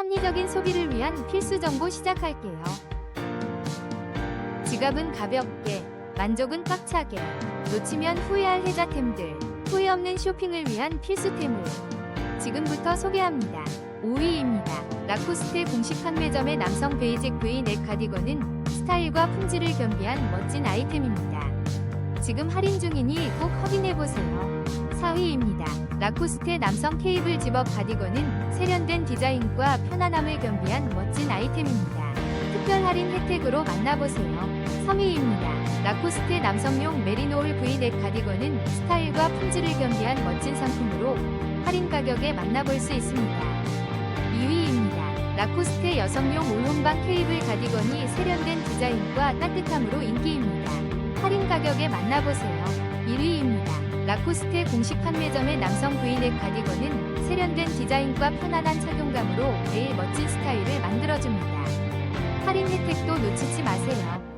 합리적인 소비를 위한 필수 정보 시작할게요. 지갑은 가볍게, 만족은 꽉차게, 놓치면 후회할 혜자템들, 후회 없는 쇼핑을 위한 필수템을 지금부터 소개합니다. 5위입니다. 라코스테 공식 판매점의 남성 베이직 V 넥 가디건은 스타일과 품질을 겸비한 멋진 아이템입니다. 지금 할인 중이니 꼭 확인해보세요. 4위입니다. 라코스테 남성 케이블 집업 가디건은 세련된 디자인과 편안함을 겸비한 멋진 아이템입니다. 특별 할인 혜택으로 만나보세요. 3위입니다. 라코스테 남성용 메리노울 V넥 가디건은 스타일과 품질을 겸비한 멋진 상품으로 할인 가격에 만나볼 수 있습니다. 2위입니다. 라코스테 여성용 올홈방 케이블 가디건이 세련된 디자인과 따뜻함으로 인기입니다. 할인 가격에 만나보세요. 1위입니다. 라코스테 공식 판매점의 남성 V넥 가디건은 세련된 디자인과 편안한 착용감으로 매일 멋진 스타일을 만들어줍니다. 할인 혜택도 놓치지 마세요.